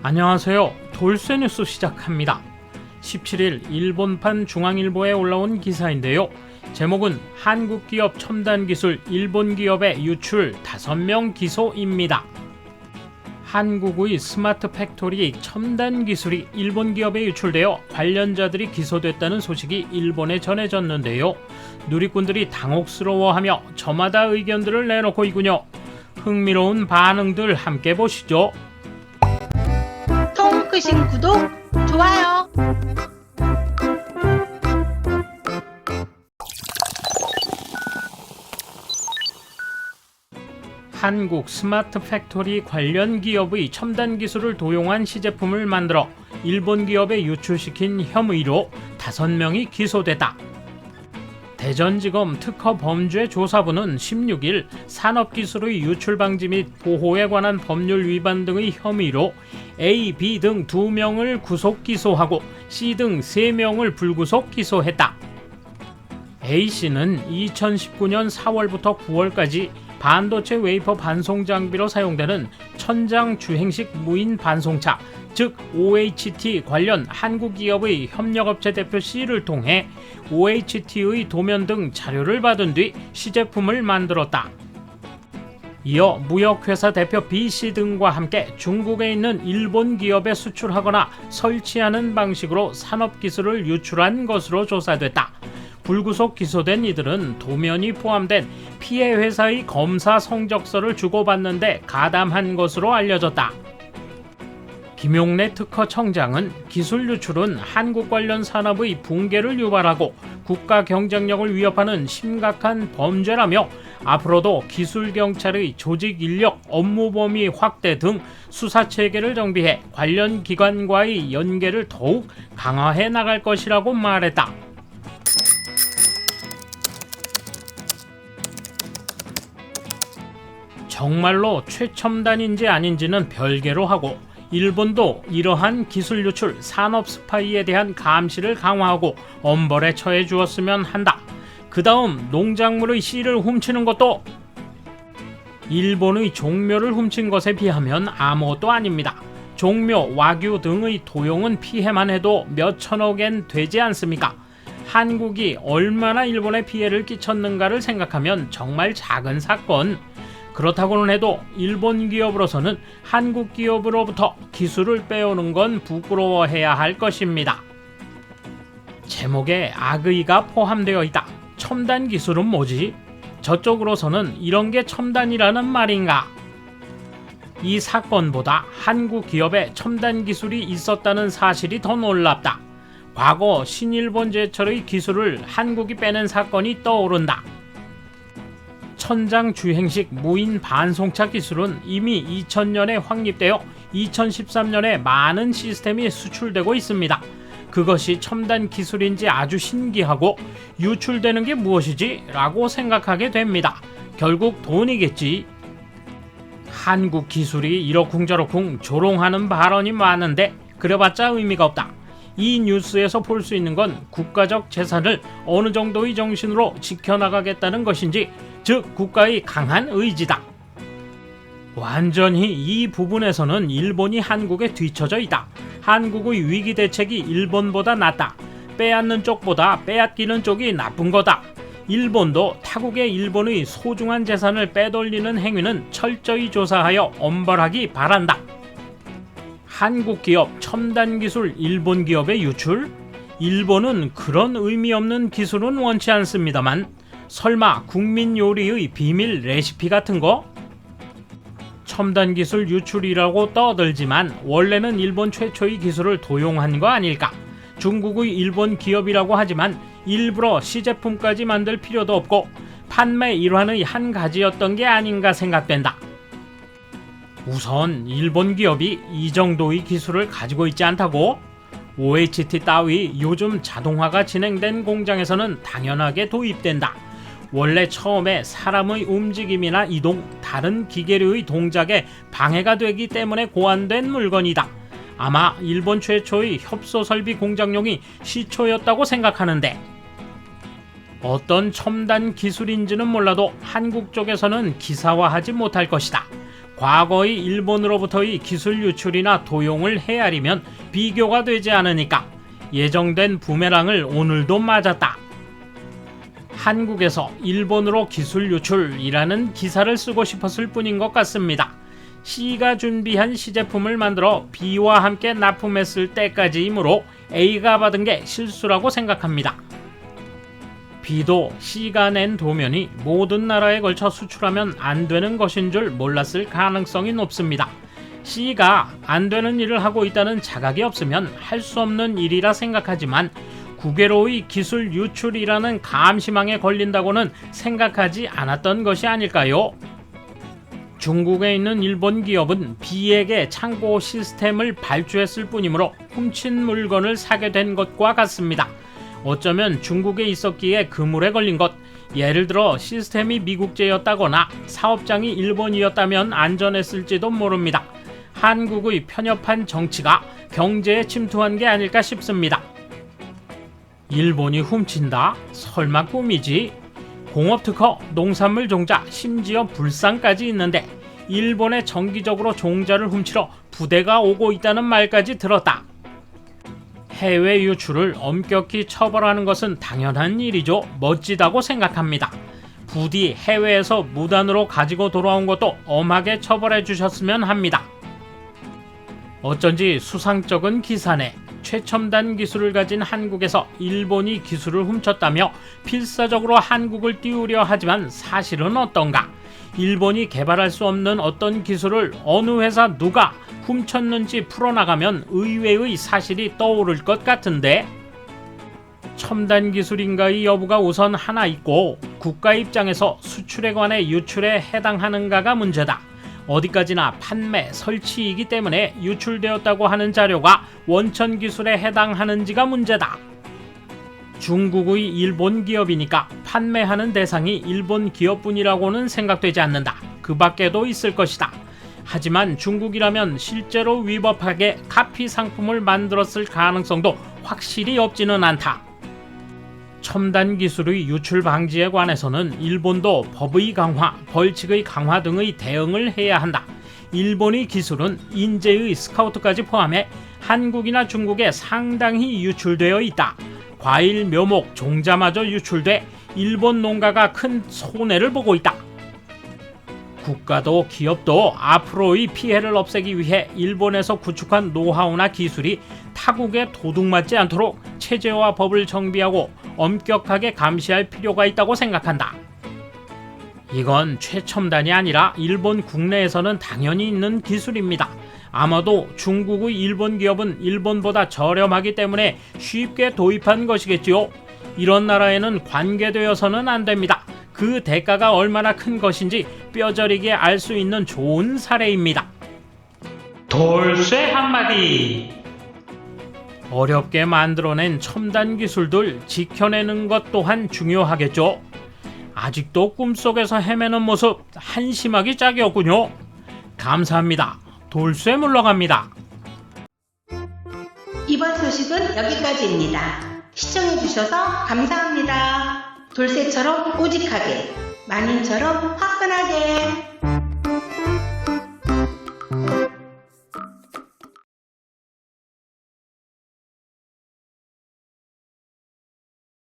안녕하세요. 돌쇠 뉴스 시작합니다. 17일 일본판 중앙일보에 올라온 기사인데요. 제목은 한국 기업 첨단 기술 일본 기업의 유출 5명 기소입니다. 한국의 스마트 팩토리 첨단 기술이 일본 기업에 유출되어 관련자들이 기소됐다는 소식이 일본에 전해졌는데요. 누리꾼들이 당혹스러워하며 저마다 의견들을 내놓고 있군요. 흥미로운 반응들 함께 보시죠. 통 끄신 구독, 좋아요. 한국 스마트 팩토리 관련 기업의 첨단 기술을 도용한 시제품을 만들어 일본 기업에 유출시킨 혐의로 5명이 기소됐다. 대전지검 특허범죄 조사부는 16일 산업기술의 유출 방지 및 보호에 관한 법률 위반 등의 혐의로 A, B 등 2명을 구속 기소하고 C 등 3명을 불구속 기소했다. A씨는 2019년 4월부터 9월까지 반도체 웨이퍼 반송 장비로 사용되는 천장 주행식 무인 반송차 즉 OHT 관련 한국 기업의 협력업체 대표 C를 통해 OHT의 도면 등 자료를 받은 뒤 시제품을 만들었다. 이어 무역회사 대표 B씨 등과 함께 중국에 있는 일본 기업에 수출하거나 설치하는 방식으로 산업 기술을 유출한 것으로 조사됐다. 불구속 기소된 이들은 도면이 포함된 피해 회사의 검사 성적서를 주고받는데 가담한 것으로 알려졌다. 김용래 특허청장은 기술 유출은 한국 관련 산업의 붕괴를 유발하고 국가 경쟁력을 위협하는 심각한 범죄라며 앞으로도 기술 경찰의 조직 인력, 업무 범위 확대 등 수사 체계를 정비해 관련 기관과의 연계를 더욱 강화해 나갈 것이라고 말했다. 정말로 최첨단인지 아닌지는 별개로 하고 일본도 이러한 기술 유출 산업 스파이에 대한 감시를 강화하고 엄벌에 처해 주었으면 한다. 그 다음 농작물의 씨를 훔치는 것도 일본의 종묘를 훔친 것에 비하면 아무것도 아닙니다. 종묘, 와규 등의 도용은 피해만 해도 몇 천억엔 되지 않습니까? 한국이 얼마나 일본에 피해를 끼쳤는가를 생각하면 정말 작은 사건. 그렇다고는 해도 일본 기업으로서는 한국 기업으로부터 기술을 빼오는 건 부끄러워해야 할 것입니다. 제목에 악의가 포함되어 있다. 첨단 기술은 뭐지? 저쪽으로서는 이런 게 첨단이라는 말인가? 이 사건보다 한국 기업에 첨단 기술이 있었다는 사실이 더 놀랍다. 과거 신일본 제철의 기술을 한국이 빼낸 사건이 떠오른다. 천장 주행식 무인 반송차 기술은 이미 2000년에 확립되어 2013년에 많은 시스템이 수출되고 있습니다. 그것이 첨단 기술인지 아주 신기하고 유출되는 게 무엇이지? 라고 생각하게 됩니다. 결국 돈이겠지. 한국 기술이 이러쿵저러쿵 조롱하는 발언이 많은데 그래봤자 의미가 없다. 이 뉴스에서 볼 수 있는 건 국가적 재산을 어느 정도의 정신으로 지켜나가겠다는 것인지 즉 국가의 강한 의지다. 완전히 이 부분에서는 일본이 한국에 뒤처져 있다. 한국의 위기 대책이 일본보다 낫다. 빼앗는 쪽보다 빼앗기는 쪽이 나쁜 거다. 일본도 타국의 일본의 소중한 재산을 빼돌리는 행위는 철저히 조사하여 엄벌하기 바란다. 한국 기업 첨단 기술 일본 기업의 유출? 일본은 그런 의미 없는 기술은 원치 않습니다만 설마 국민 요리의 비밀 레시피 같은 거? 첨단 기술 유출이라고 떠들지만 원래는 일본 최초의 기술을 도용한 거 아닐까? 중국의 일본 기업이라고 하지만 일부러 시제품까지 만들 필요도 없고 판매 일환의 한 가지였던 게 아닌가 생각된다. 우선 일본 기업이 이 정도의 기술을 가지고 있지 않다고? OHT 따위 요즘 자동화가 진행된 공장에서는 당연하게 도입된다. 원래 처음에 사람의 움직임이나 이동, 다른 기계류의 동작에 방해가 되기 때문에 고안된 물건이다. 아마 일본 최초의 협소 설비 공장용이 시초였다고 생각하는데 어떤 첨단 기술인지는 몰라도 한국 쪽에서는 기사화하지 못할 것이다. 과거의 일본으로부터의 기술 유출이나 도용을 헤아리면 비교가 되지 않으니까 예정된 부메랑을 오늘도 맞았다. 한국에서 일본으로 기술 유출이라는 기사를 쓰고 싶었을 뿐인 것 같습니다. C가 준비한 시제품을 만들어 B와 함께 납품했을 때까지이므로 A가 받은 게 실수라고 생각합니다. C가 낸 도면이 모든 나라에 걸쳐 수출하면 안 되는 것인 줄 몰랐을 가능성이 높습니다. C가 안 되는 일을 하고 있다는 자각이 없으면 할 수 없는 일이라 생각하지만 국외로의 기술 유출이라는 감시망에 걸린다고는 생각하지 않았던 것이 아닐까요? 중국에 있는 일본 기업은 B에게 창고 시스템을 발주했을 뿐이므로 훔친 물건을 사게 된 것과 같습니다. 어쩌면 중국에 있었기에 그물에 걸린 것, 예를 들어 시스템이 미국제였다거나 사업장이 일본이었다면 안전했을지도 모릅니다. 한국의 편협한 정치가 경제에 침투한 게 아닐까 싶습니다. 일본이 훔친다? 설마 꿈이지? 공업특허, 농산물 종자, 심지어 불상까지 있는데 일본에 정기적으로 종자를 훔치러 부대가 오고 있다는 말까지 들었다. 해외 유출을 엄격히 처벌하는 것은 당연한 일이죠. 멋지다고 생각합니다. 부디 해외에서 무단으로 가지고 돌아온 것도 엄하게 처벌해 주셨으면 합니다. 어쩐지 수상쩍은 기사네. 최첨단 기술을 가진 한국에서 일본이 기술을 훔쳤다며 필사적으로 한국을 띄우려 하지만 사실은 어떤가? 일본이 개발할 수 없는 어떤 기술을 어느 회사 누가 훔쳤는지 풀어나가면 의외의 사실이 떠오를 것 같은데 첨단 기술인가의 여부가 우선 하나 있고 국가 입장에서 수출에 관해 유출에 해당하는가가 문제다. 어디까지나 판매, 설치이기 때문에 유출되었다고 하는 자료가 원천 기술에 해당하는지가 문제다. 중국의 일본 기업이니까 판매하는 대상이 일본 기업뿐이라고는 생각되지 않는다. 그 밖에도 있을 것이다. 하지만 중국이라면 실제로 위법하게 카피 상품을 만들었을 가능성도 확실히 없지는 않다. 첨단 기술의 유출 방지에 관해서는 일본도 법의 강화, 벌칙의 강화 등의 대응을 해야 한다. 일본의 기술은 인재의 스카우트까지 포함해 한국이나 중국에 상당히 유출되어 있다. 과일, 묘목, 종자마저 유출돼 일본 농가가 큰 손해를 보고 있다. 국가도 기업도 앞으로의 피해를 없애기 위해 일본에서 구축한 노하우나 기술이 타국에 도둑맞지 않도록 체제와 법을 정비하고 엄격하게 감시할 필요가 있다고 생각한다. 이건 최첨단이 아니라 일본 국내에서는 당연히 있는 기술입니다. 아마도 중국의 일본 기업은 일본보다 저렴하기 때문에 쉽게 도입한 것이겠지요. 이런 나라에는 관계되어서는 안 됩니다. 그 대가가 얼마나 큰 것인지 뼈저리게 알 수 있는 좋은 사례입니다. 돌쇠 한마디 어렵게 만들어낸 첨단 기술들 지켜내는 것 또한 중요하겠죠. 아직도 꿈속에서 헤매는 모습 한심하기 짝이었군요. 감사합니다. 돌쇠 물러갑니다. 이번 소식은 여기까지입니다. 시청해주셔서 감사합니다. 돌쇠처럼 우직하게, 마님처럼 화끈하게.